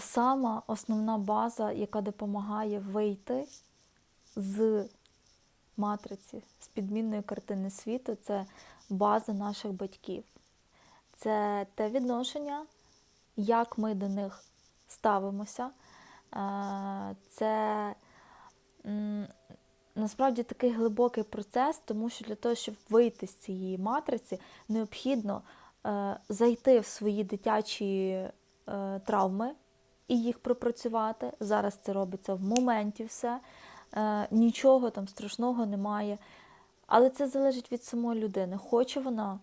Сама основна база, яка допомагає вийти з матриці, з підмінної картини світу, це база наших батьків. Це те відношення, як ми до них ставимося. Е, Це насправді такий глибокий процес, тому що для того, щоб вийти з цієї матриці, необхідно е, зайти в свої дитячі травми і їх пропрацювати. Зараз це робиться в моменті все. Е, Нічого там страшного немає. Але це залежить від самої людини. Хоче вона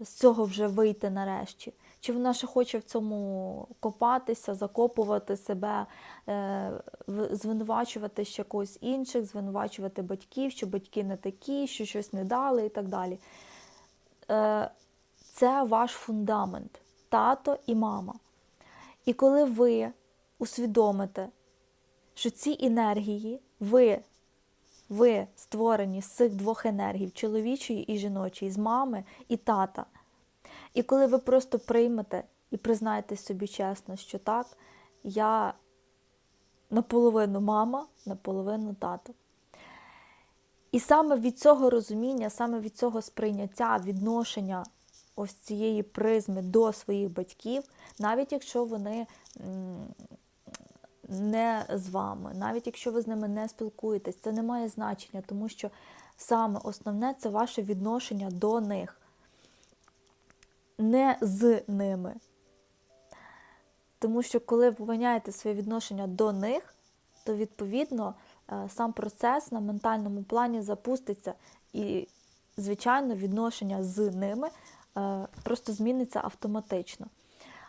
з цього вже вийти нарешті? Чи вона ще хоче в цьому копатися, закопувати себе, е, звинувачувати ще когось інших, звинувачувати батьків, що батьки не такі, що щось не дали і так далі. Е, Це ваш фундамент, тато і мама. І коли ви усвідомите, що ці енергії, ви, ви створені з цих двох енергій, чоловічої і жіночої, з мами і тата. І коли ви просто приймете і признаєте собі чесно, що так, я наполовину мама, наполовину тато. І саме від цього розуміння, саме від цього сприйняття, відношення ось цієї призми до своїх батьків, навіть якщо вони не з вами, навіть якщо ви з ними не спілкуєтесь, це не має значення, тому що саме основне це ваше відношення до них, не з ними. Тому що коли ви поміняєте своє відношення до них, то відповідно е, сам процес на ментальному плані запуститься, і, звичайно, відношення з ними просто зміниться автоматично.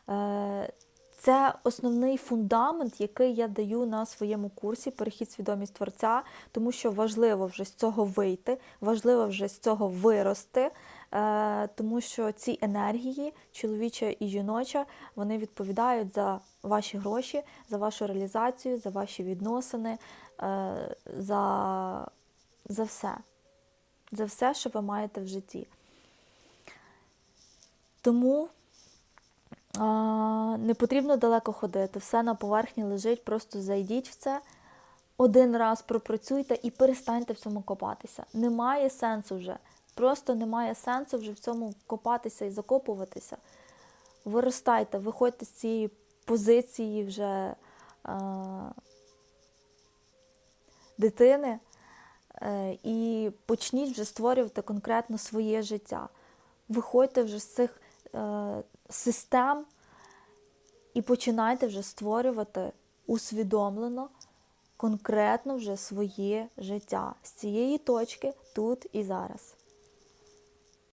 Е, Це основний фундамент, який я даю на своєму курсі Перехід свідомість творця, тому що важливо вже з цього вийти, важливо вже з цього вирости, е, тому що ці енергії, чоловіча і жіноча, вони відповідають за ваші гроші, за вашу реалізацію, за ваші відносини, е, за, за все. За все, що ви маєте в житті. Тому а, не потрібно далеко ходити, все на поверхні лежить, просто зайдіть в це, один раз пропрацюйте і перестаньте в цьому копатися. Немає сенсу вже. Просто немає сенсу вже в цьому копатися і закопуватися. Виростайте, виходьте з цієї позиції вже а, дитини е, і почніть вже створювати конкретно своє життя. Виходьте вже з цих е, систем і починайте вже створювати усвідомлено, конкретно вже своє життя з цієї точки тут і зараз.